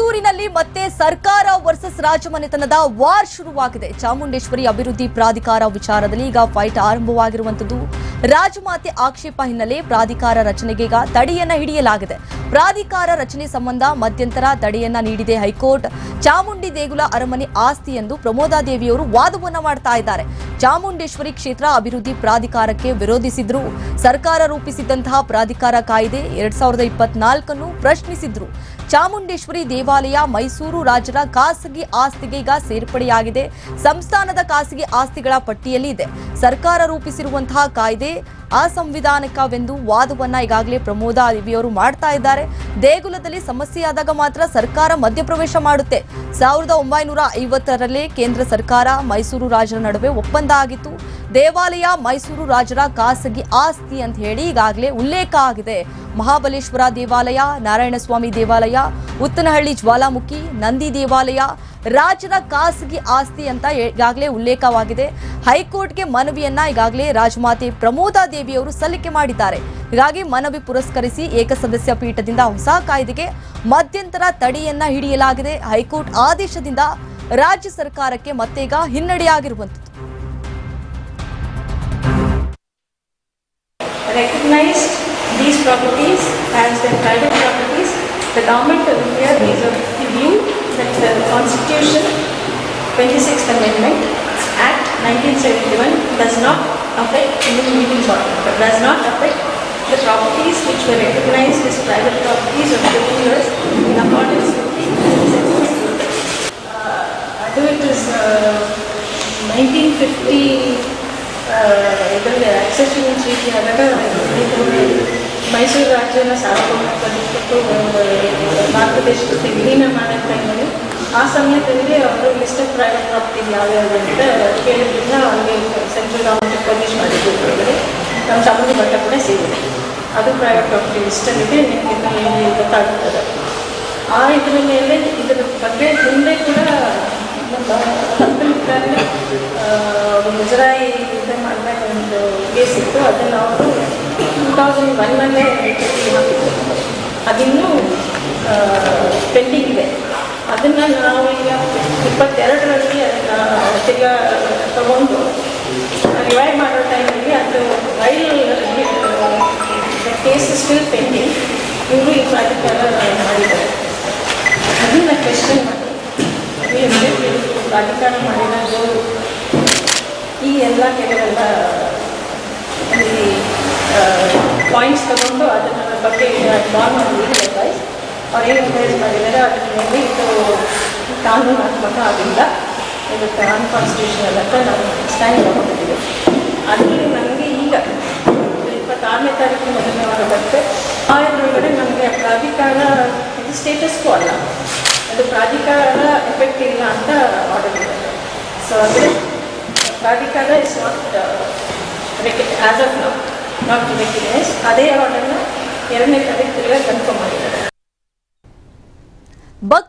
Su ಮೈಸೂರಿನಲ್ಲಿ ಮತ್ತೆ ಸರ್ಕಾರ ವರ್ಸಸ್ ರಾಜಮನೆತನದ ವಾರ್ ಶುರುವಾಗಿದೆ. ಚಾಮುಂಡೇಶ್ವರಿ ಅಭಿವೃದ್ಧಿ ಪ್ರಾಧಿಕಾರ ವಿಚಾರದಲ್ಲಿ ಈಗ ಫೈಟ್ ಆರಂಭವಾಗಿರುವಂತದ್ದು ರಾಜಮಾತೆ ಆಕ್ಷೇಪ ಹಿನ್ನೆಲೆ ಪ್ರಾಧಿಕಾರ ರಚನೆಗೆ ತಡೆಯನ್ನ ಹಿಡಿಯಲಾಗಿದೆ. ಪ್ರಾಧಿಕಾರ ರಚನೆ ಸಂಬಂಧ ಮಧ್ಯಂತರ ತಡೆಯನ್ನ ನೀಡಿದೆ ಹೈಕೋರ್ಟ್. ಚಾಮುಂಡಿ ದೇಗುಲ ಅರಮನೆ ಆಸ್ತಿ ಎಂದು ಪ್ರಮೋದಾದೇವಿಯವರು ವಾದವನ್ನ ಮಾಡ್ತಾ ಇದ್ದಾರೆ. ಚಾಮುಂಡೇಶ್ವರಿ ಕ್ಷೇತ್ರ ಅಭಿವೃದ್ಧಿ ಪ್ರಾಧಿಕಾರಕ್ಕೆ ವಿರೋಧಿಸಿದ್ರು. ಸರ್ಕಾರ ರೂಪಿಸಿದ್ದಂತಹ ಪ್ರಾಧಿಕಾರ ಕಾಯ್ದೆ ಎರಡ್ ಸಾವಿರದ ಇಪ್ಪತ್ನಾಲ್ಕನ್ನು ಪ್ರಶ್ನಿಸಿದ್ರು. ಚಾಮುಂಡೇಶ್ವರಿ ದೇವಾಲಯ ಮೈಸೂರು ರಾಜರ ಖಾಸಗಿ ಆಸ್ತಿಗೆ ಈಗ ಸೇರ್ಪಡೆಯಾಗಿದೆ. ಸಂಸ್ಥಾನದ ಖಾಸಗಿ ಆಸ್ತಿಗಳ ಪಟ್ಟಿಯಲ್ಲಿ ಇದೆ. ಸರ್ಕಾರ ರೂಪಿಸಿರುವಂತಹ ಕಾಯ್ದೆ ಅಸಂವಿಧಾನಿಕವೆಂದು ವಾದವನ್ನ ಈಗಾಗಲೇ ಪ್ರಮೋದ ದೇವಿಯವರು ಮಾಡ್ತಾ ಇದ್ದಾರೆ. ದೇಗುಲದಲ್ಲಿ ಸಮಸ್ಯೆಯಾದಾಗ ಮಾತ್ರ ಸರ್ಕಾರ ಮಧ್ಯಪ್ರವೇಶ ಮಾಡುತ್ತೆ. ಸಾವಿರದ ಒಂಬೈನೂರ ಕೇಂದ್ರ ಸರ್ಕಾರ ಮೈಸೂರು ರಾಜರ ನಡುವೆ ಒಪ್ಪಂದ ಆಗಿತ್ತು. ದೇವಾಲಯ ಮೈಸೂರು ರಾಜರ ಖಾಸಗಿ ಆಸ್ತಿ ಅಂತ ಹೇಳಿ ಈಗಾಗಲೇ ಉಲ್ಲೇಖ ಆಗಿದೆ. ಮಹಾಬಲೇಶ್ವರ ದೇವಾಲಯ, ನಾರಾಯಣಸ್ವಾಮಿ ದೇವಾಲಯ, ಉತ್ತನಹಳ್ಳಿ ಜ್ವಾಲಾಮುಖಿ, ನಂದಿ ದೇವಾಲಯ, ರಾಜರ ಖಾಸಗಿ ಆಸ್ತಿ ಅಂತ ಈಗಾಗಲೇ ಉಲ್ಲೇಖವಾಗಿದೆ. ಹೈಕೋರ್ಟ್ಗೆ ಮನವಿಯನ್ನ ಈಗಾಗಲೇ ರಾಜಮಾತೆ ಪ್ರಮೋದಾ ದೇವಿಯವರು ಸಲ್ಲಿಕೆ ಮಾಡಿದ್ದಾರೆ. ಹೀಗಾಗಿ ಮನವಿ ಪುರಸ್ಕರಿಸಿ ಏಕಸದಸ್ಯ ಪೀಠದಿಂದ ಹೊಸ ಕಾಯ್ದೆಗೆ ಮಧ್ಯಂತರ ತಡೆಯನ್ನ ಹಿಡಿಯಲಾಗಿದೆ. ಹೈಕೋರ್ಟ್ ಆದೇಶದಿಂದ ರಾಜ್ಯ ಸರ್ಕಾರಕ್ಕೆ ಮತ್ತೀಗ ಹಿನ್ನಡೆಯಾಗಿರುವಂಥದ್ದು. Recognized these properties as their private properties, the government of India is of the view that the Constitution, 26th Amendment, Act 1971 does not affect body, but does not affect the properties which were recognized as private properties of 50 years in accordance with the. Uh, I do it is uh, 1950 ಇದರಲ್ಲಿ accession ಚೀಟಿ ಆದಾಗ ಮೈಸೂರು ರಾಜ್ಯನ ಸಾರ್ವಭೌಮತ್ವಕ್ಕೆ ಭಾರತ ದೇಶಕ್ಕೆ ವಿಲೀನ ಮಾಡೋ ಟೈಮಲ್ಲಿ ಆ ಸಮಯದಲ್ಲಿ ಅವರು ಲಿಸ್ಟೆಡ್ ಪ್ರೈವೇಟ್ ಪ್ರಾಪರ್ಟಿ ಯಾವ್ಯಾವ ಅಂತ ಕೇಳಿದ್ರಿಂದ ಅವ್ರಿಗೆ ಸೆಂಟ್ರಲ್ ಗೌರ್ಮೆಂಟ್ ಪಬ್ಲಿಷ್ ಮಾಡಿದ್ರು ನಮ್ಮ ಚಾಮುಂಡಿ ಬೆಟ್ಟ ಕೂಡ ಸಿಗುತ್ತೆ ಅದು ಪ್ರೈವೇಟ್ ಪ್ರಾಪರ್ಟಿ ಲಿಸ್ಟಲ್ಲಿದೆ ನಿಮಗೆ ಗೊತ್ತಾಗುತ್ತದೆ ಆ ಇದರ ಮೇಲೆ ಇದರ ಬಗ್ಗೆ ಹಿಂದೆ ಕೂಡ ಮುಜರಾಯಿ ಇದು ಮಾಡಿದಾಗ ಒಂದು ಕೇಸ್ ಇತ್ತು, ಅದನ್ನು ಅವರು ಟೂ ತೌಸಂಡ್ ಒನ್ನಲ್ಲೇ ಹಾಕಿದ್ರು. ಅದಿನ್ನೂ ಪೆಂಡಿಂಗ್ ಇದೆ. ಅದನ್ನು ನಾವು ಈಗ ಇಪ್ಪತ್ತೆರಡರಲ್ಲಿ ಅದನ್ನು ತಿರ್ಗಾ ತಗೊಂಡು ರಿವೈವ್ ಮಾಡೋ ಟೈಮಲ್ಲಿ ಅದು ರೈಲ್ ಕೇಸ್ ಸ್ಟಿಲ್ ಪೆಂಡಿಂಗ್ ಇವರು ಈ ಪ್ರಾಧಿಕಾರ ಮಾಡಿದ್ದಾರೆ. ಅದನ್ನು ಕ್ವೆಶನ್ ಮಾಡಿ. ಪ್ರಾಧಿಕಾರ ಮಾಡಿರೋದು ಈ ಎಲ್ಲ ಕೆಲವೆಲ್ಲ ಇಲ್ಲಿ ಪಾಯಿಂಟ್ಸ್ ತಗೊಂಡು ಅದನ್ನು ಬಗ್ಗೆ ಲೀಗಲ್ ಅಡ್ವೈಸ್ ಅವ್ರು ಏನು ಎನ್ಕರೇಜ್ ಮಾಡಿದ್ದಾರೆ ಅದ್ರ ಮೇಲೆ ಇದು ಕಾನೂನಾತ್ಮಕ ಆಗಿಲ್ಲ ಇದು ಅನ್ಕಾನ್ಸ್ಟಿಟ್ಯೂಷನಲ್ ಅಂತ ನಾವು ಸ್ಟ್ಯಾಂಡ್ ತಗೊಂಡಿದ್ದೀವಿ ಅದರಲ್ಲಿ ನಮಗೆ ಈಗ ಇಪ್ಪತ್ತಾರನೇ ತಾರೀಕು ಮೊದಲನೇ ವಾರ ಬರುತ್ತೆ. ಆ ಇದರೊಳಗಡೆ ನಮಗೆ ಪ್ರಾಧಿಕಾರ ಇದು ಸ್ಟೇಟಸ್ಗೂ ಅಲ್ಲ. ಅದು ಪ್ರಾಧಿಕಾರ ಎಫೆಕ್ಟ್ ಇಲ್ಲ ಅಂತ ಆರ್ಡರ್ ಸೊ ಅದು ಪ್ರಾಧಿಕಾರ is not as of now not recognise ಅದೇ ಆರ್ಡರ್ನ ಎರಡನೇ ತಾರೀಕು ಕನ್ಫರ್ಮ್ ಮಾಡಿದ್ದಾರೆ.